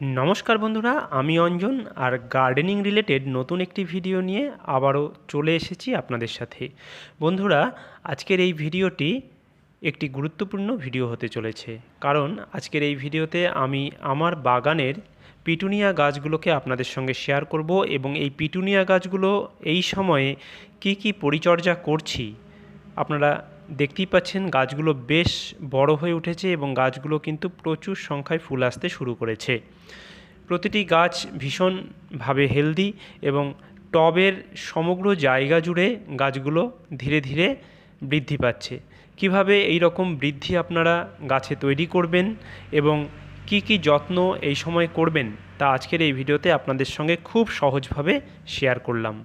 নমস্কার বন্ধুরা, আমি অঞ্জন আর গার্ডেনিং রিলেটেড নতুন একটি ভিডিও নিয়ে আবারও চলে এসেছি আপনাদের সাথে। বন্ধুরা, আজকের এই ভিডিওটি একটি গুরুত্বপূর্ণ ভিডিও হতে চলেছে। কারণ আজকের এই ভিডিওতে আমি আমার বাগানের পিটুনিয়া গাছগুলোকে আপনাদের সঙ্গে শেয়ার করব এবং এই পিটুনিয়া গাছগুলো এই সময়ে কি কি পরিচর্যা করছি, আপনারা দেখতেই পাচ্ছেন গাছগুলো বেশ বড় হয়ে উঠেছে এবং গাছগুলো কিন্তু প্রচুর সংখ্যায় ফুল আসতে শুরু করেছে। প্রতিটি গাছ ভীষণভাবে হেলদি এবং টবের সমগ্র জায়গা জুড়ে গাছগুলো ধীরে ধীরে বৃদ্ধি পাচ্ছে। কীভাবে এই রকম বৃদ্ধি আপনারা গাছে তৈরি করবেন এবং কি কি যত্ন এই সময় করবেন তা আজকের এই ভিডিওতে আপনাদের সঙ্গে খুব সহজভাবে শেয়ার করলাম।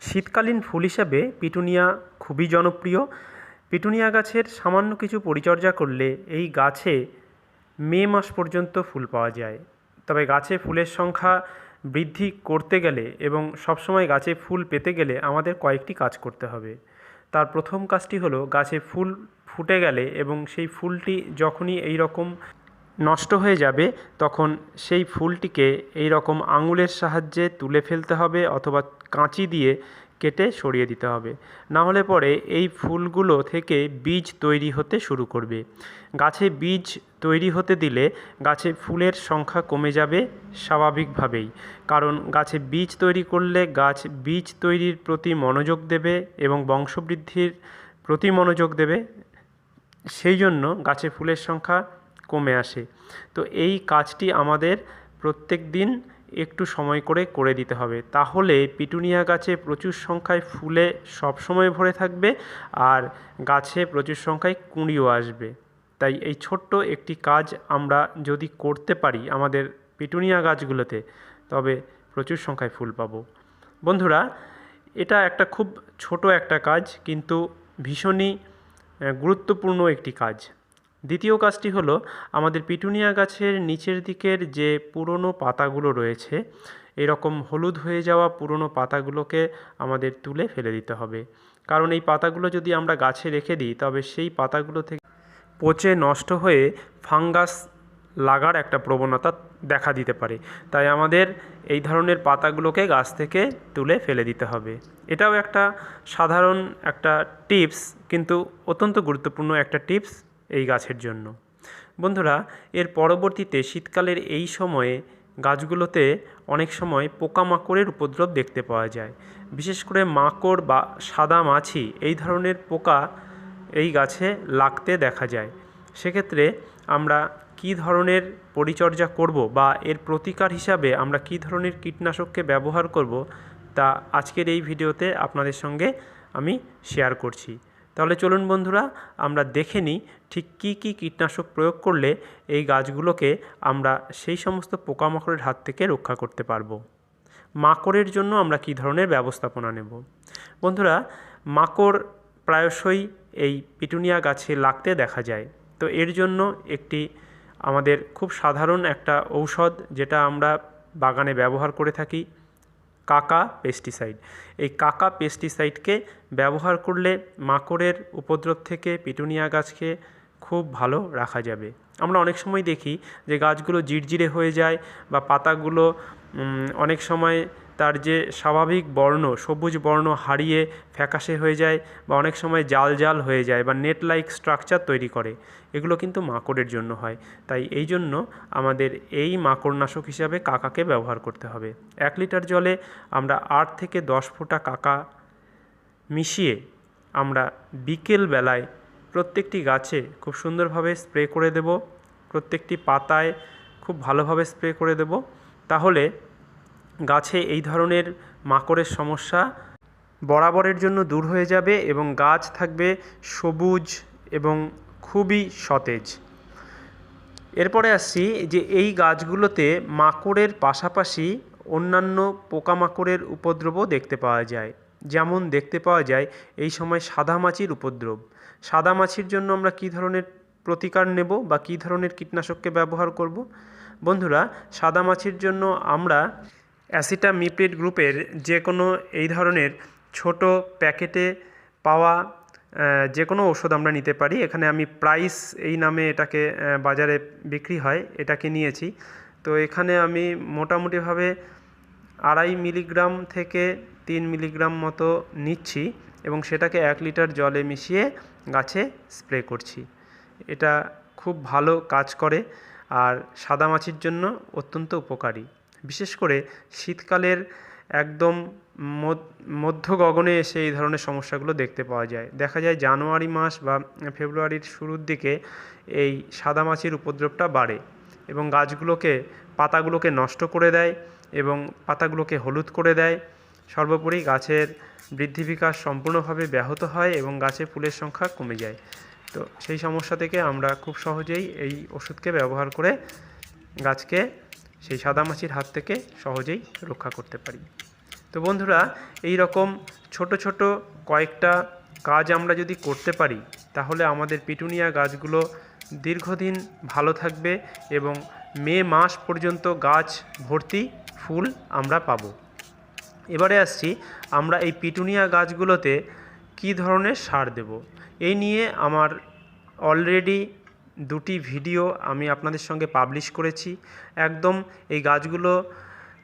শীতকালীন ফুল হিসাবে পিটুনিয়া খুবই জনপ্রিয় পিটুনিয়া গাছের সামান্য কিছু পরিচর্যা করলে এই গাছে মে মাস পর্যন্ত ফুল পাওয়া যায়। তবে গাছে ফুলের সংখ্যা বৃদ্ধি করতে গেলে এবং সবসময় গাছে ফুল পেতে গেলে আমাদের কয়েকটি কাজ করতে হবে। তার প্রথম কাজটি হলো গাছে ফুল ফুটে গেলে এবং সেই ফুলটি যখনই এই রকম নষ্ট হয়ে যাবে, তখন সেই ফুলটিকে এই রকম আঙুলের সাহায্যে তুলে ফেলতে হবে অথবা কাঁচি দিয়ে কেটে সরিয়ে দিতে হবে। না হলে পরে এই ফুলগুলো থেকে বীজ তৈরি হতে শুরু করবে। গাছে বীজ তৈরি হতে দিলে গাছে ফুলের সংখ্যা কমে যাবে স্বাভাবিকভাবেই। কারণ গাছে বীজ তৈরি করলে গাছ বীজ তৈরির প্রতি মনোযোগ দেবে এবং বংশবৃদ্ধির প্রতি মনোযোগ দেবে। সেই জন্য গাছে ফুলের সংখ্যা কমে আসে। তো এই কাজটি আমাদের প্রত্যেক দিন একটু সময় করে করে দিতে হবে। তাহলে পিটুনিয়া গাছে প্রচুর সংখ্যায় ফুলে সবসময় ভরে থাকবে আর গাছে প্রচুর সংখ্যায় কুঁড়িও আসবে। তাই এই ছোট্ট একটি কাজ আমরা যদি করতে পারি আমাদের পিটুনিয়া গাছগুলোতে, তবে প্রচুর সংখ্যায় ফুল পাবো। বন্ধুরা, এটা একটা খুব ছোট একটা কাজ, কিন্তু ভীষণই গুরুত্বপূর্ণ একটি কাজ। দ্বিতীয় কাজটি হলো আমাদের পিটুনিয়া গাছের নিচের দিকের যে পুরনো পাতাগুলো রয়েছে, এরকম হলুদ হয়ে যাওয়া পুরনো পাতাগুলোকে আমাদের তুলে ফেলে দিতে হবে। কারণ এই পাতাগুলো যদি আমরা গাছে রেখে দিই, তবে সেই পাতাগুলো থেকে পচে নষ্ট হয়ে ফাঙ্গাস লাগার একটা প্রবণতা দেখা দিতে পারে। তাই আমাদের এই ধরনের পাতাগুলোকে গাছ থেকে তুলে ফেলে দিতে হবে। এটাও একটা সাধারণ একটা টিপস, কিন্তু অত্যন্ত গুরুত্বপূর্ণ একটা টিপস। এই গাছের জন্য। বন্ধুরা, এর পরবর্তীতে শীতকালের এই সময়ে গাছগুলোতে অনেক সময় পোকামাকড়ের উপদ্রব দেখতে পাওয়া যায়। বিশেষ করে মাকড় বা সাদা মাছি, এই ধরনের পোকা এই গাছে লাগতে দেখা যায়। সেক্ষেত্রে আমরা কী ধরনের পরিচর্যা করব বা এর প্রতিকার হিসাবে আমরা কী ধরনের কীটনাশককে ব্যবহার করব, তা আজকের এই ভিডিওতে আপনাদের সঙ্গে আমি শেয়ার করছি। তাহলে চলুন বন্ধুরা, আমরা দেখে নিই ঠিক কী কী কীটনাশক প্রয়োগ করলে এই গাছগুলোকে আমরা সেই সমস্ত পোকামাকড়ের হাত থেকে রক্ষা করতে পারব? মাকড়ের জন্য আমরা কী ধরনের ব্যবস্থাপনা নেব? বন্ধুরা, মাকড় প্রায়শই এই পিটুনিয়া গাছে লাগতে দেখা যায়। তো এর জন্য একটি আমাদের খুব সাধারণ একটা ঔষধ যেটা আমরা বাগানে ব্যবহার করে থাকি, কাকা পেস্টিসাইড। এই কাকা পেস্টিসাইডকে ব্যবহার করলে মাকড়ের উপদ্রব থেকে পিটুনিয়া গাছকে খুব ভালো রাখা যাবে। আমরা অনেক সময় দেখি যে গাছগুলো জিরজিরে হয়ে যায় বা পাতাগুলো অনেক সময় তার যে স্বাভাবিক বর্ণ, সবুজ বর্ণ হারিয়ে ফ্যাকাশে হয়ে যায় বা অনেক সময় জাল জাল হয়ে যায় বা নেট লাইক স্ট্রাকচার তৈরি করে। এগুলো কিন্তু মাকড়ের জন্য হয়। তাই এই জন্য আমাদের এই মাকড়নাশক হিসাবে কাকাকে ব্যবহার করতে হবে। এক লিটার জলে আমরা আট থেকে দশ ফোঁটা কাকা মিশিয়ে আমরা বিকেল বেলায় প্রত্যেকটি গাছে খুব সুন্দরভাবে স্প্রে করে দেব। প্রত্যেকটি পাতায় খুব ভালোভাবে স্প্রে করে দেব। তাহলে গাছে এই ধরনের মাকড়ের সমস্যা বরাবরের জন্য দূর হয়ে যাবে এবং গাছ থাকবে সবুজ এবং খুবই সতেজ। এরপরে আসছি যে এই গাছগুলোতে মাকড়ের পাশাপাশি অন্যান্য পোকামাকড়ের উপদ্রবও দেখতে পাওয়া যায়। যেমন দেখতে পাওয়া যায় এই সময় সাদামাছির উপদ্রব। সাদামাছির জন্য আমরা কী ধরনের প্রতিকার নেব বা কী ধরনের কীটনাশককে ব্যবহার করব? বন্ধুরা, সাদা মাছির জন্য আমরা অ্যাসিটামিপ্রিড গ্রুপের যে কোনো এই ধরনের ছোট প্যাকেটে পাওয়া যে কোনো ওষুধ আমরা নিতে পারি। এখানে আমি প্রাইস এই নামে এটাকে বাজারে বিক্রি হয়, এটাকে নিয়েছি। তো এখানে আমি মোটামুটিভাবে আড়াই মিলিগ্রাম থেকে তিন মিলিগ্রাম মতো নিচ্ছি। এবং সেটাকে এক লিটার জলে মিশিয়ে গাছে স্প্রে করছি। এটা খুব ভালো কাজ করে আর সাদামাছির জন্য অত্যন্ত উপকারী। বিশেষ করে শীতকালের একদম মধ্য গগনে এসে এই ধরনের সমস্যাগুলো দেখতে পাওয়া যায়। দেখা যায় জানুয়ারি মাস বা ফেব্রুয়ারির শুরুর দিকে এই সাদামাছির উপদ্রবটা বাড়ে এবং গাছগুলোকে, পাতাগুলোকে নষ্ট করে দেয় এবং পাতাগুলোকে হলুদ করে দেয়। সর্বোপরি গাছের বৃদ্ধি বিকাশ সম্পূর্ণভাবে ব্যাহত হয় এবং গাছে ফুলের সংখ্যা কমে যায়। তো সেই সমস্যা থেকে আমরা খুব সহজেই এই ওষুধকে ব্যবহার করে গাছকে সেই সাদামাছির হাত থেকে সহজেই রক্ষা করতে পারি। তো বন্ধুরা, এই রকম ছোট ছোট কয়েকটা কাজ আমরা যদি করতে পারি, তাহলে আমাদের পিটুনিয়া গাছগুলো দীর্ঘদিন ভালো থাকবে এবং মে মাস পর্যন্ত গাছ ভর্তি ফুল আমরা পাবো। এবারে আসছি আমরা এই পিটুনিয়া গাছগুলোতে কী ধরনের সার দেব? এই নিয়ে আমার অলরেডি দুটি ভিডিও আমি আপনাদের সঙ্গে পাবলিশ করেছি। একদম এই গাছগুলো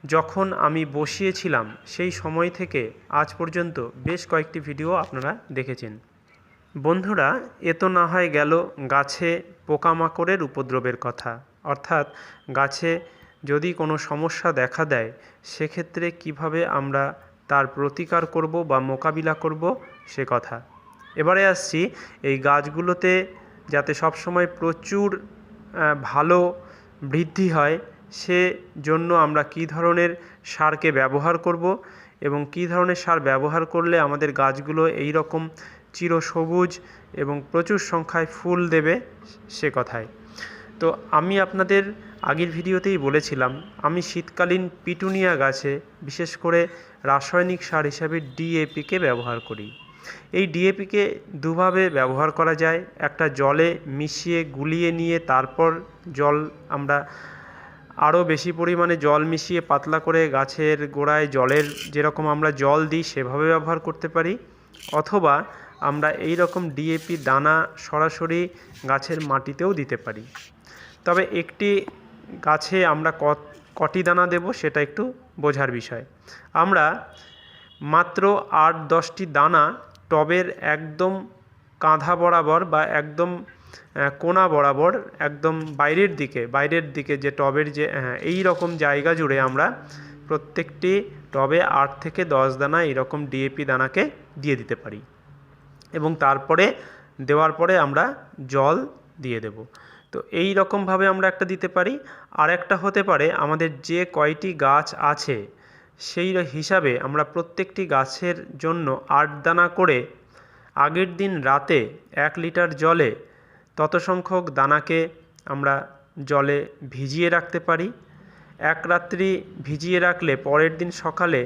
যখন আমি বসিয়েছিলাম সেই সময় থেকে আজ পর্যন্ত বেশ কয়েকটি ভিডিও আপনারা দেখেছেন। বন্ধুরা, এ তো না হয় গেল গাছে পোকামাকড়ের উপদ্রবের কথা। অর্থাৎ গাছে যদি কোনো সমস্যা দেখা দেয়, সেক্ষেত্রে কীভাবে আমরা তার প্রতিকার করব বা মোকাবিলা করব সে কথা। এবারে আসছি এই গাছগুলোতে যাতে সবসময় প্রচুর ভালো বৃদ্ধি হয়, সে জন্য আমরা কী ধরনের সারকে ব্যবহার করব এবং কী ধরনের সার ব্যবহার করলে আমাদের গাছগুলো এই রকম চিরসবুজ এবং প্রচুর সংখ্যায় ফুল দেবে সে কথায়। তো আমি আপনাদের আগের ভিডিওতেই বলেছিলাম, আমি শীতকালীন পিটুনিয়া গাছে, বিশেষ করে রাসায়নিক সার হিসাবে ডিএপিকে ব্যবহার করি। এই ডিএপিকে দুভাবে ব্যবহার করা যায়, একটা জলে মিশিয়ে, গুলিয়ে নিয়ে, তারপর জল আমরা আরও বেশি পরিমাণে জল মিশিয়ে পাতলা করে গাছের গোড়ায় জলের যেরকম আমরা জল দিই, সেভাবে ব্যবহার করতে পারি। অথবা আমরা এই রকম ডিএপি দানা সরাসরি গাছের মাটিতেও দিতে পারি। তবে একটি গাছে আমরা কটি দানা দেব সেটা একটু বোঝার বিষয়। আমরা মাত্র আট দশটি দানা টবের একদম কাঁধা বরাবর বা একদম কোনা বরাবর একদম বাইরের দিকে বাইরের দিকে যে টবের যে হ্যাঁ এই রকম জায়গা জুড়ে আমরা প্রত্যেকটি টবে আট থেকে দশ দানা এরকম ডিএপি দানাকে দিয়ে দিতে পারি। এবং তারপরে, দেওয়ার পরে আমরা জল দিয়ে দেব। তো এই রকমভাবে আমরা একটা দিতে পারি। আর একটা হতে পারে, আমাদের যে কয়টি গাছ আছে, সেই হিসাবে আমরা প্রত্যেকটি গাছের জন্য আট দানা করে আগের দিন রাতে এক লিটার জলে তত সংখ্যক দানাকে আমরা জলে ভিজিয়ে রাখতে পারি। এক রাত্রি ভিজিয়ে রাখলে পরের দিন সকালে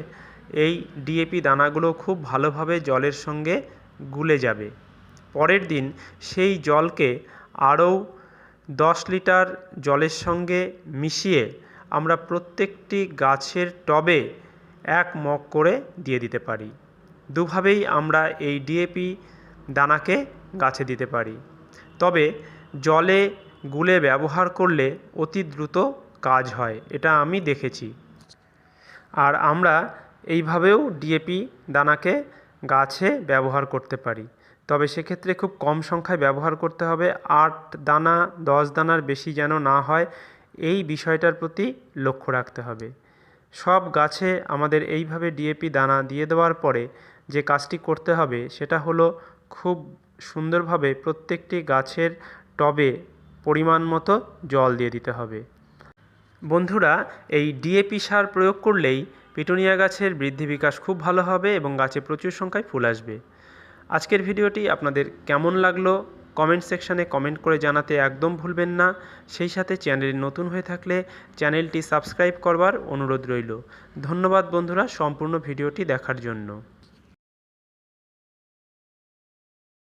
এই ডিএপি দানাগুলো খুব ভালোভাবে জলের সঙ্গে গুলে যাবে। পরের দিন সেই জলকে আরও দশ লিটার জলের সঙ্গে মিশিয়ে আমরা প্রত্যেকটি গাছের টবে এক মগ করে দিয়ে দিতে পারি। দুভাবেই আমরা এই ডিএপি দানাকে গাছে দিতে পারি। তবে জলে গুলে ব্যবহার করলে অতি দ্রুত কাজ হয়, এটা আমি দেখেছি। আর আমরা এইভাবেও ডিএপি দানাকে গাছে ব্যবহার করতে পারি। তবে সেক্ষেত্রে খুব কম সংখ্যায় ব্যবহার করতে হবে। আট দানা, দশ দানার বেশি যেন না হয়, এই বিষয়টার প্রতি লক্ষ্য রাখতে হবে। সব গাছে আমাদের এইভাবে ডিএপি দানা দিয়ে দেওয়ার পরে যে কাজটি করতে হবে, সেটা হলো খুব সুন্দরভাবে প্রত্যেকটি গাছের টবে পরিমাণ মতো জল দিয়ে দিতে হবে। বন্ধুরা, এই ডিএপি সার প্রয়োগ করলেই পিটুনিয়া গাছের বৃদ্ধি বিকাশ খুব ভালো হবে এবং গাছে প্রচুর সংখ্যায় ফুল আসবে। আজকের ভিডিওটি আপনাদের কেমন লাগল? কমেন্ট সেকশানে কমেন্ট করে জানাতে একদম ভুলবেন না। সেই সাথে চ্যানেল নতুন হয়ে থাকলে চ্যানেলটি সাবস্ক্রাইব করবার অনুরোধ রইল। ধন্যবাদ বন্ধুরা সম্পূর্ণ ভিডিওটি দেখার জন্য।